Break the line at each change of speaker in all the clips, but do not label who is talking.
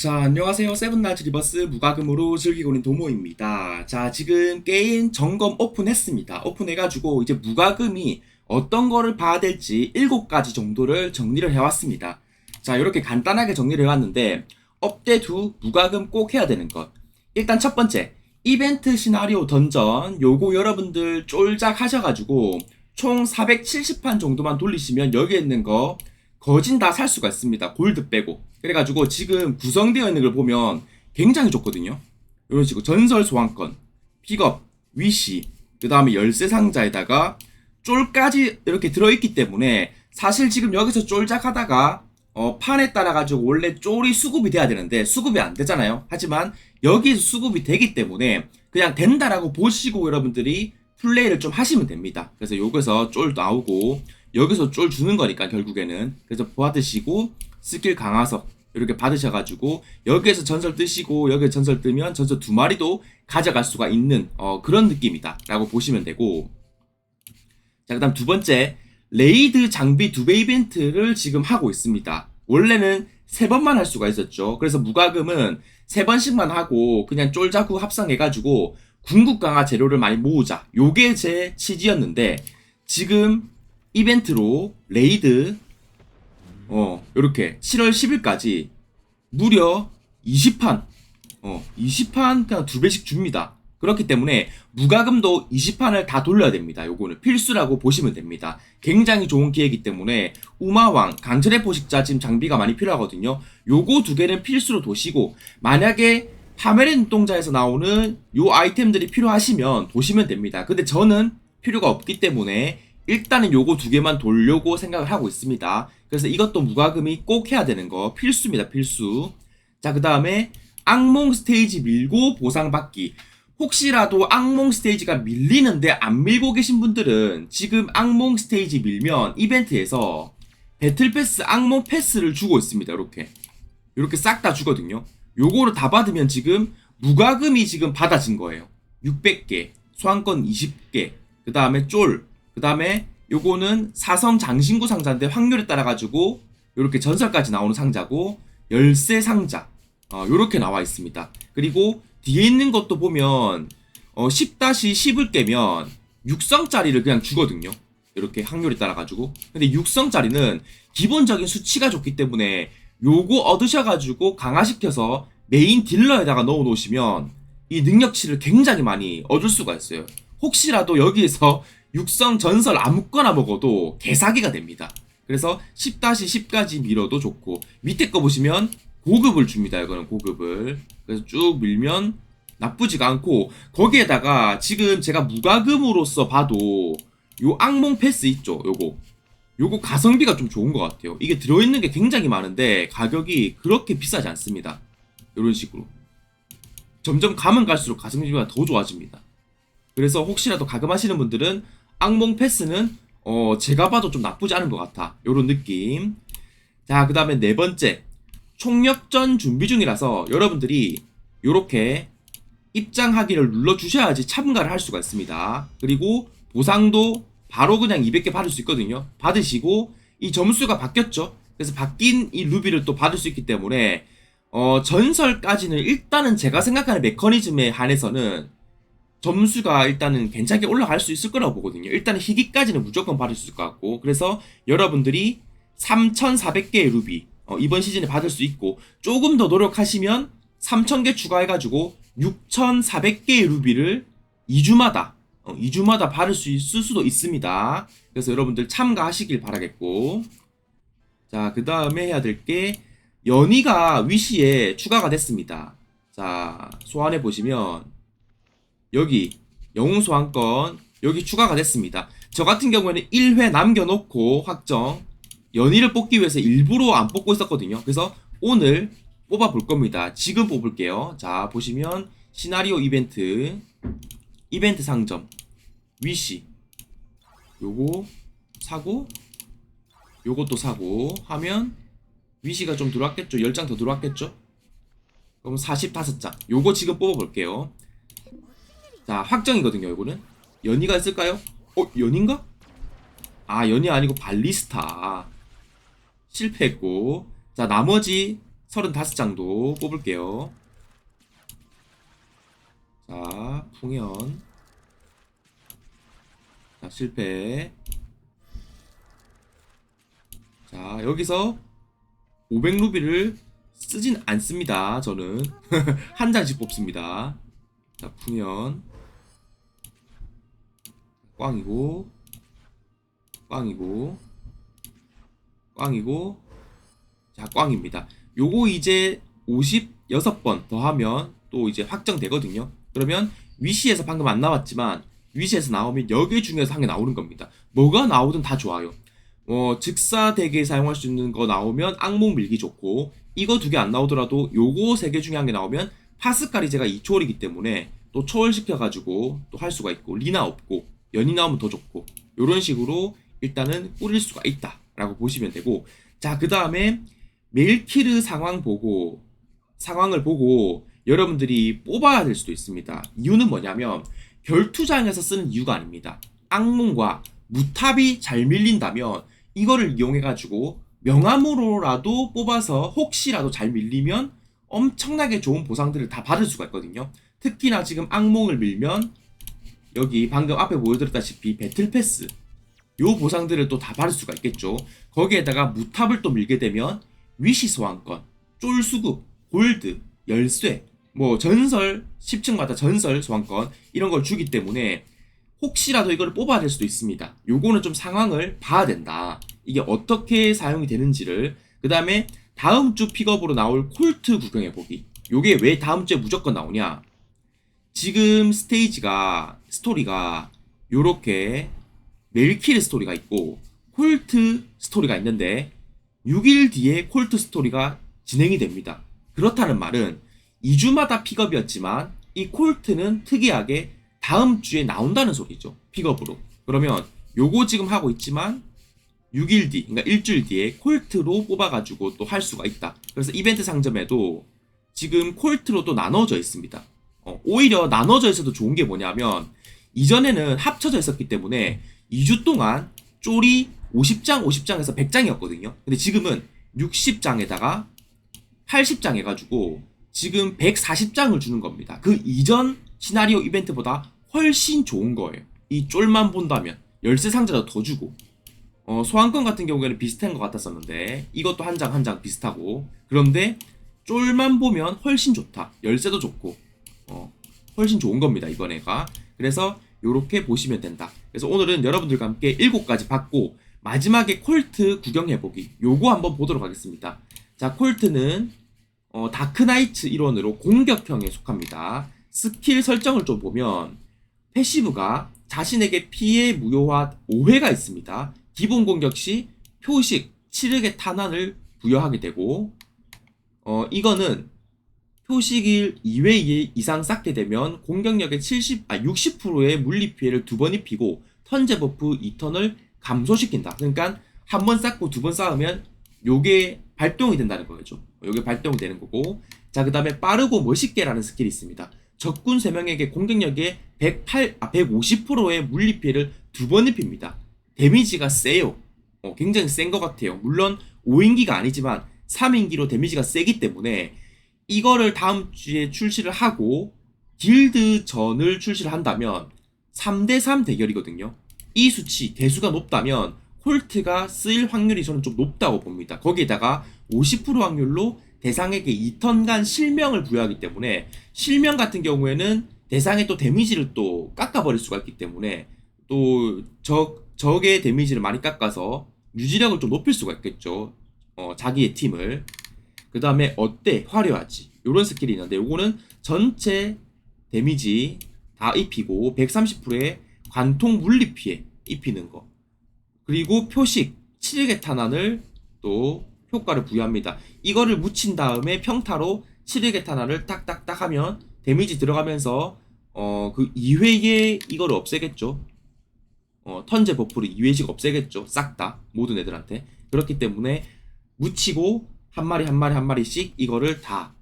자, 안녕하세요. 세븐나이츠 리버스 무과금으로 즐기고 있는 도모입니다. 자, 지금 게임 점검 오픈했습니다. 오픈해가지고 이제 무과금이 어떤 거를 봐야 될지 7가지 정도를 정리를 해왔습니다. 자, 이렇게 간단하게 정리를 해왔는데 업데이트 후 무과금 꼭 해야 되는 것. 일단 첫 번째, 이벤트 시나리오 던전 요거 여러분들 쫄작 하셔가지고 총 470판 정도만 돌리시면 여기 있는 거 거진 다 살 수가 있습니다. 골드 빼고. 그래가지고 지금 구성되어 있는 걸 보면 굉장히 좋거든요. 이런 식으로 전설 소환권, 픽업, 위시, 그 다음에 열쇠 상자에다가 쫄까지 이렇게 들어있기 때문에 사실 지금 여기서 쫄작하다가 어, 판에 따라 가지고 원래 쫄이 수급이 돼야 되는데 수급이 안 되잖아요. 하지만 여기서 수급이 되기 때문에 그냥 된다라고 보시고 여러분들이 플레이를 좀 하시면 됩니다. 그래서 여기서 쫄 나오고 여기서 쫄 주는 거니까 결국에는 그래서 받으시고 스킬 강화석 이렇게 받으셔가지고 여기에서 전설 뜨시고 여기에 전설 뜨면 전설 두 마리도 가져갈 수가 있는 어, 그런 느낌이다 라고 보시면 되고. 자 그다음 두 번째 레이드 장비 두 배 이벤트를 지금 하고 있습니다. 원래는 세 번만 할 수가 있었죠. 그래서 무과금은 세 번씩만 하고 그냥 쫄자구 합성해가지고 궁극 강화 재료를 많이 모으자. 요게 제 취지였는데 지금 이벤트로 레이드 어 요렇게 7월 10일까지 무려 20판 어 20판 그냥 두 배씩 줍니다. 그렇기 때문에 무과금도 20판을 다 돌려야 됩니다. 요거는 필수라고 보시면 됩니다. 굉장히 좋은 기회이기 때문에 우마왕, 강철의 포식자 지금 장비가 많이 필요하거든요. 요거 두 개는 필수로 도시고 만약에 파메레 눈동자에서 나오는 요 아이템들이 필요하시면 도시면 됩니다. 근데 저는 필요가 없기 때문에 일단은 요거 두 개만 돌려고 생각을 하고 있습니다. 그래서 이것도 무과금이 꼭 해야 되는 거 필수입니다. 필수. 자, 그 다음에 악몽 스테이지 밀고 보상받기. 혹시라도 악몽 스테이지가 밀리는데 안 밀고 계신 분들은 지금 악몽 스테이지 밀면 이벤트에서 배틀 패스 악몽 패스를 주고 있습니다. 이렇게. 이렇게 싹 다 주거든요. 요거를 다 받으면 지금 무과금이 지금 받아진 거예요. 600개, 소환권 20개, 그 다음에 쫄, 그 다음에 요거는 사성 장신구 상자인데 확률에 따라 가지고 요렇게 전설까지 나오는 상자고 열쇠 상자 어, 요렇게 나와 있습니다. 그리고 뒤에 있는 것도 보면 어, 10-10을 깨면 육성짜리를 그냥 주거든요. 이렇게 확률에 따라 가지고 근데 육성짜리는 기본적인 수치가 좋기 때문에 요거 얻으셔가지고 강화시켜서 메인 딜러에다가 넣어 놓으시면 이 능력치를 굉장히 많이 얻을 수가 있어요. 혹시라도 여기에서 육성 전설 아무거나 먹어도 개사기가 됩니다. 그래서 10-10까지 밀어도 좋고 밑에 거 보시면 고급을 줍니다. 이거는 고급을. 그래서 쭉 밀면 나쁘지가 않고 거기에다가 지금 제가 무과금으로서 봐도 요 악몽 패스 있죠. 요거. 요거 가성비가 좀 좋은 것 같아요. 이게 들어있는 게 굉장히 많은데 가격이 그렇게 비싸지 않습니다. 이런 식으로. 점점 가면 갈수록 가성비가 더 좋아집니다. 그래서 혹시라도 가금하시는 분들은 악몽 패스는 어 제가 봐도 좀 나쁘지 않은 것 같아. 요런 느낌. 자, 그 다음에 네 번째. 총력전 준비 중이라서 여러분들이 요렇게 입장하기를 눌러주셔야지 참가를 할 수가 있습니다. 그리고 보상도 바로 그냥 200개 받을 수 있거든요. 받으시고 이 점수가 바뀌었죠. 그래서 바뀐 이 루비를 또 받을 수 있기 때문에 어 전설까지는 일단은 제가 생각하는 메커니즘에 한해서는 점수가 일단은 괜찮게 올라갈 수 있을 거라고 보거든요. 일단은 희귀까지는 무조건 받을 수 있을 것 같고 그래서 여러분들이 3,400개의 루비 어, 이번 시즌에 받을 수 있고 조금 더 노력하시면 3,000개 추가해가지고 6,400개의 루비를 2주마다 어, 2주마다 받을 수 있을 수도 있습니다. 그래서 여러분들 참가하시길 바라겠고 자 그 다음에 해야 될 게 연희가 위시에 추가가 됐습니다. 자 소환해 보시면 여기 영웅 소환권 여기 추가가 됐습니다. 저 같은 경우에는 1회 남겨놓고 확정 연희를 뽑기 위해서 일부러 안 뽑고 있었거든요. 그래서 오늘 뽑아볼 겁니다. 지금 뽑을게요. 자 보시면 시나리오 이벤트 이벤트 상점 위시 요거 사고 요것도 사고 하면 위시가 좀 들어왔겠죠? 10장 더 들어왔겠죠? 그럼 45장 요거 지금 뽑아볼게요 자 확정이거든요 이거는 연이가 있을까요? 어 연인가? 아 연이 아니고 발리스타 실패했고 자 나머지 35장도 뽑을게요. 자, 풍연. 자, 실패. 자, 여기서 500루비를 쓰진 않습니다. 저는 한 장씩 뽑습니다. 자, 풍연. 꽝이고, 꽝이고, 꽝이고, 자, 꽝입니다. 요거 이제 56번 더 하면 또 이제 확정되거든요. 그러면 위시에서 방금 안 나왔지만 위시에서 나오면 여기 중에서 한 개 나오는 겁니다. 뭐가 나오든 다 좋아요. 어, 즉사 대게에 사용할 수 있는 거 나오면 악몽 밀기 좋고 이거 두 개 안 나오더라도 요거 세 개 중에 한 개 나오면 파스칼이 제가 2초월이기 때문에 또 초월시켜가지고 또 할 수가 있고 리나 없고 연이 나오면 더 좋고 요런 식으로 일단은 꾸릴 수가 있다라고 보시면 되고 자 그 다음에 멜키르 상황 보고 상황을 보고 여러분들이 뽑아야 될 수도 있습니다. 이유는 뭐냐면 결투장에서 쓰는 이유가 아닙니다. 악몽과 무탑이 잘 밀린다면 이거를 이용해 가지고 명함으로라도 뽑아서 혹시라도 잘 밀리면 엄청나게 좋은 보상들을 다 받을 수가 있거든요. 특히나 지금 악몽을 밀면 여기 방금 앞에 보여드렸다시피 배틀 패스 요 보상들을 또 다 받을 수가 있겠죠. 거기에다가 무탑을 또 밀게 되면 위시 소환권, 쫄수급, 골드, 열쇠, 뭐 전설 10층마다 전설 소환권 이런 걸 주기 때문에 혹시라도 이걸 뽑아야 될 수도 있습니다. 요거는 좀 상황을 봐야 된다. 이게 어떻게 사용이 되는지를 그 다음에 다음 주 픽업으로 나올 콜트 구경해 보기. 요게 왜 다음 주에 무조건 나오냐? 지금 스테이지가 스토리가 요렇게 멜키르 스토리가 있고 콜트 스토리가 있는데 6일 뒤에 콜트 스토리가 진행이 됩니다. 그렇다는 말은 2주마다 픽업이었지만 이 콜트는 특이하게 다음 주에 나온다는 소리죠. 픽업으로. 그러면 요거 지금 하고 있지만 6일 뒤, 그러니까 일주일 뒤에 콜트로 뽑아가지고 또 할 수가 있다. 그래서 이벤트 상점에도 지금 콜트로 또 나눠져 있습니다. 어, 오히려 나눠져 있어도 좋은 게 뭐냐면 이전에는 합쳐져 있었기 때문에 2주 동안 쫄이 50장, 50장에서 100장이었거든요. 근데 지금은 60장에다가 80장 해가지고 지금 140장을 주는 겁니다. 그 이전 시나리오 이벤트보다 훨씬 좋은 거예요. 이 쫄만 본다면 열쇠 상자도 더 주고 어, 소환권 같은 경우에는 비슷한 것 같았었는데 이것도 한 장 한 장 비슷하고 그런데 쫄만 보면 훨씬 좋다. 열쇠도 좋고 어, 훨씬 좋은 겁니다 이번에가. 그래서 이렇게 보시면 된다. 그래서 오늘은 여러분들과 함께 7가지 받고 마지막에 콜트 구경해보기 요거 한번 보도록 하겠습니다. 자 콜트는 어, 다크나이츠 일원으로 공격형에 속합니다. 스킬 설정을 좀 보면 패시브가 자신에게 피해 무효화 5회가 있습니다. 기본 공격 시 표식, 치르게 탄환을 부여하게 되고 어 이거는 표식일 2회 이상 쌓게 되면 공격력의 70, 아 60%의 물리 피해를 두 번 입히고 턴제 버프 2턴을 감소시킨다. 그러니까 한 번 쌓고 두 번 쌓으면 요게 발동이 된다는 거죠. 요게 발동이 되는 거고 자 그 다음에 빠르고 멋있게라는 스킬이 있습니다. 적군 3명에게 공격력의 108, 아, 150%의 물리 피해를 두 번 입힙니다. 데미지가 세요. 어, 굉장히 센 것 같아요. 물론 5인기가 아니지만 3인기로 데미지가 세기 때문에 이거를 다음 주에 출시를 하고 길드 전을 출시를 한다면 3대3 대결이거든요. 이 수치, 대수가 높다면 콜트가 쓰일 확률이 저는 좀 높다고 봅니다. 거기에다가 50% 확률로 대상에게 2턴간 실명을 부여하기 때문에 실명 같은 경우에는 대상의 또 데미지를 또 깎아버릴 수가 있기 때문에 또 적, 적의 데미지를 많이 깎아서 유지력을 좀 높일 수가 있겠죠. 어, 자기의 팀을. 그 다음에 어때? 화려하지. 요런 스킬이 있는데 요거는 전체 데미지 다 입히고 130%의 관통 물리 피해 입히는 거. 그리고 표식 7개 탄환을 또 효과를 부여합니다. 이거를 묻힌 다음에 평타로 7개 탄환을 딱딱딱 하면 데미지 들어가면서 어 그 2회에 이거를 없애겠죠. 어 턴제 버프를 2회씩 없애겠죠. 싹 다 모든 애들한테. 그렇기 때문에 묻히고 한 마리 한 마리 한 마리씩 이거를 다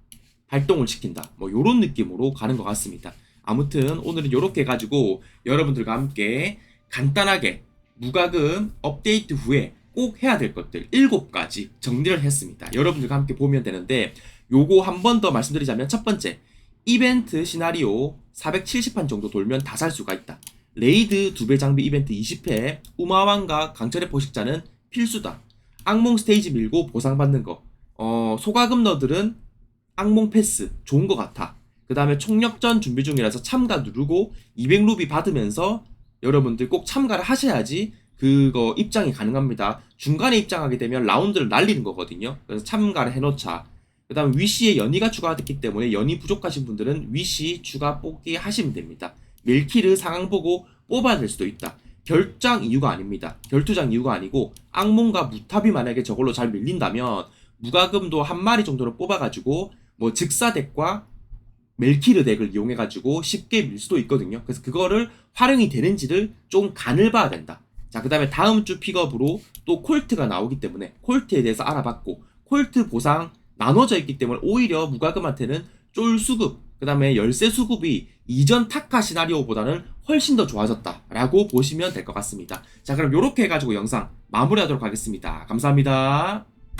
발동을 시킨다. 뭐 요런 느낌으로 가는 것 같습니다. 아무튼 오늘은 요렇게 가지고 여러분들과 함께 간단하게 무과금 업데이트 후에 꼭 해야 될 것들 7가지 정리를 했습니다. 여러분들과 함께 보면 되는데 요거 한 번 더 말씀드리자면 첫 번째 이벤트 시나리오 470판 정도 돌면 다 살 수가 있다. 레이드 두 배 장비 이벤트 20회 우마왕과 강철의 포식자는 필수다. 악몽 스테이지 밀고 보상받는 거. 어, 소가금 너들은 악몽 패스 좋은 것 같아. 그 다음에 총력전 준비 중이라서 참가 누르고 200루비 받으면서 여러분들 꼭 참가를 하셔야지 그거 입장이 가능합니다. 중간에 입장하게 되면 라운드를 날리는 거거든요. 그래서 참가를 해놓자. 그 다음에 위시에 연이가 추가됐기 때문에 연이 부족하신 분들은 위시 추가 뽑기 하시면 됩니다. 밀키를 상황 보고 뽑아야 될 수도 있다. 결장 이유가 아닙니다. 결투장 이유가 아니고 악몽과 무탑이 만약에 저걸로 잘 밀린다면 무가금도 한 마리 정도를 뽑아가지고 뭐 즉사 덱과 멜키르 덱을 이용해가지고 쉽게 밀 수도 있거든요. 그래서 그거를 활용이 되는지를 좀 간을 봐야 된다. 자, 그 다음에 다음 주 픽업으로 또 콜트가 나오기 때문에 콜트에 대해서 알아봤고 콜트 보상 나눠져 있기 때문에 오히려 무가금한테는 쫄 수급, 그 다음에 열쇠 수급이 이전 타카 시나리오보다는 훨씬 더 좋아졌다라고 보시면 될 것 같습니다. 자, 그럼 이렇게 해가지고 영상 마무리하도록 하겠습니다. 감사합니다.